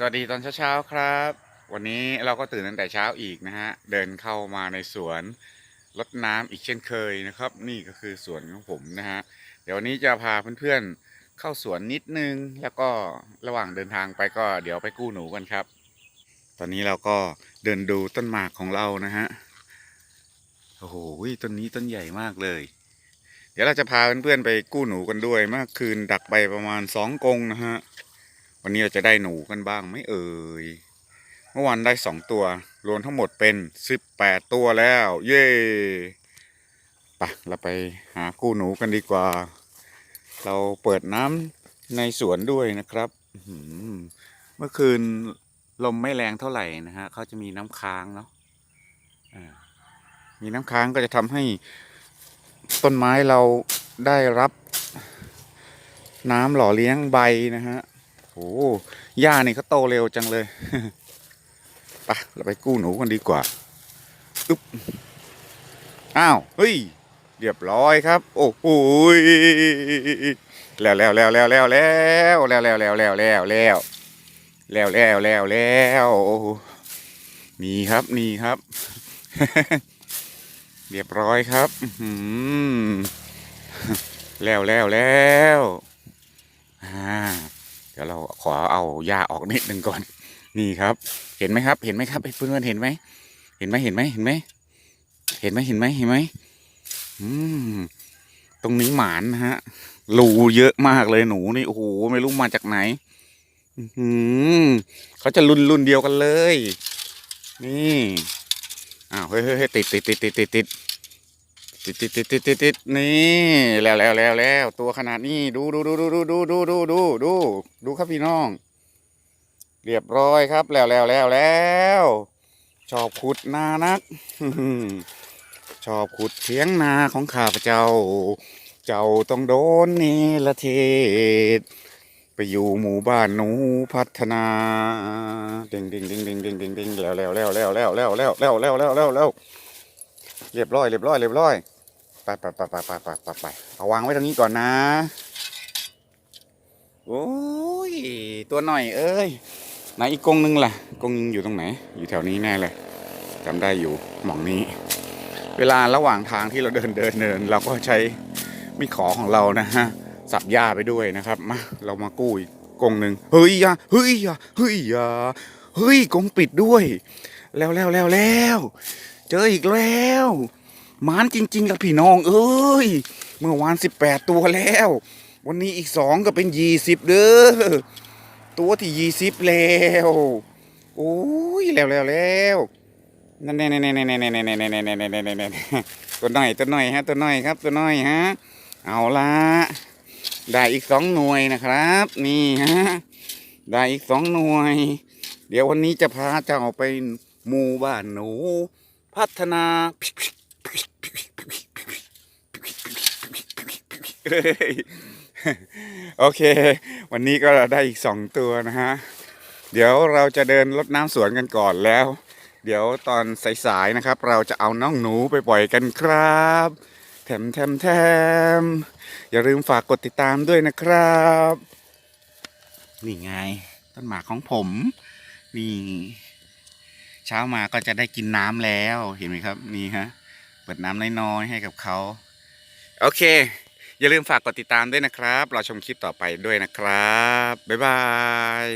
สวัสดีตอนเช้าๆครับ วันนี้เราก็ตื่นตั้งแต่เช้าอีกนะฮะ เดินเข้ามาในสวนรดน้ำอีกเช่นเคยนะครับ นี่ก็คือสวนของผมนะฮะ เดี๋ยววันนี้จะพาเพื่อนๆเข้าสวนนิดนึง แล้วก็ระหว่างเดินทางไปก็เดี๋ยวไปกู้หนูกันครับ ตอนนี้เราก็เดินดูต้นหมากของเรานะฮะ โอ้โหต้นนี้ต้นใหญ่มากเลย เดี๋ยวเราจะพาเพื่อนๆไปกู้หนูกันด้วย เมื่อคืนดักไปประมาณสองกงนะฮะ วันนี้เราจะได้หนูกันบ้างไหมเอ่ย เมื่อวานได้สองตัว รวมทั้งหมดเป็นสิบแปดตัวแล้ว เย่ไปะเราไปหากู้หนูกันดีกว่า เราเปิดน้ำในสวนด้วยนะครับเมื่อคืนลมไม่แรงเท่าไหร่นะฮะเขาจะมีน้ำค้างเนาะมีน้ำค้างก็จะทำให้ต้นไม้เราได้รับน้ำหล่อเลี้ยงใบนะฮะ โอ้หญ้านี่เขาโตเร็วจังเลยไปเราไปกู้หนูกันดีกว่าอึ๊บอ้าวเฮ้ยเรียบร้อยครับ โอ้โหแล้วแล้วแล้วแล้วแล้วแล้วแล้วแล้วแล้วแล้วแล้วแล้วแล้วแล้วแล้วแล้วนี่ครับนี่ครับ เรียบร้อยครับอื้อหือแล้วแล้วแล้วอ่า ดี๋ยวเราขอเอาหญ้าออกนิดหนึ่งก่อน นี่ครับ เห็นไหมครับ เห็นไหมครับเพื่อนเห็นไหมเห็นไหมเห็นไหมเห็นไหมเห็นไหมเห็นไหมเห็นไหมอืมตรงนี้หมานนะฮะรูเยอะมากเลยหนูนี่โอ้โหไม่รู้มาจากไหน อือหือเขาจะรุ่นรุ่นเดียวกันเลย นี่อ้าวเฮ้ยเฮ้ยเฮ้ยติดติดติดติดติดติด ติดติดติดติดติดติดนี่แล้วแล้วแล้วแล้วตัวขนาดนี้ดูดูดูดูดูดูดูดูดูดูดูครับพี่น้อง เรียบร้อยครับแล้วแล้วแล้วแล้วชอบขุดนานักชอบขุดเทียงนาของข้าพเจ้า เจ้าต้องโดนเนรเทศ ไปอยู่หมู่บ้านหนูพัฒนาเด้งเด้งเด้งเด้งเด้งเด้งเด้งแล้วแล้วแล้วแล้วแล้วแล้วแล้วแล้วแล้วแล้วแล้วเรียบร้อยเรียบร้อยเรียบร้อย ไปไปไปไปไปไปไปไปเอาวางไว้ตรงนี้ก่อนนะ โอ้ย ตัวหน่อยเอ้ย ไหนอีกกงนึงล่ะ กงนึงอยู่ตรงไหน อยู่แถวนี้แน่เลยจำได้อยู่หม่องนี้ เวลาระหว่างทางที่เราเดินเดินเดินเราก็ใช้มีขอของเรานะฮะสับหญ้าไปด้วยนะครับมาเรามากู้อีกกงหนึ่งเฮ้ยยาเฮ้ยยาเฮ้ยยาเฮ้ยกงปิดด้วย แล้วแล้วแล้วแล้วเจออีกแล้ว มานจริงๆกับพี่น้อง เอ้ย เมื่อวานสิบแปดตัวแล้ว วันนี้อีกสองก็เป็นยี่สิบเด้อตัวที่ยี่สิบแล้วโอ้ยแล้วแล้วแล้วนั่นแน่แน่แน่แน่แน่แน่แน่แน่แน่แน่แน่แน่แน่แน่แน่ตัวน่อยตัวน่อยฮะตัวน่อยครับตัวน่อยฮะเอาละได้อีกสองหน่วยนะครับ นี่ฮะได้อีกสองหน่วย เดี๋ยววันนี้จะพาเจ้าไปหมู่บ้านหนู พัฒนาเฮ้ย โอเค วันนี้ก็ได้อีกสองตัวนะฮะ เดี๋ยวเราจะเดินรดน้ำสวนกันก่อนแล้ว เดี๋ยวตอนสายๆนะครับ เราจะเอาน้องหนูไปปล่อยกันครับแถมแถมแถมอย่าลืมฝากกดติดตามด้วยนะครับ นี่ไง ต้นหมากของผมนี่เช้ามาก็จะได้กินน้ำแล้วเห็นไหมครับ นี่ฮะ เปิดน้ำน้อยๆให้กับเขา โอเค อย่าลืมฝากกดติดตามด้วยนะครับ เราชมคลิปต่อไปด้วยนะครับ บ๊ายบาย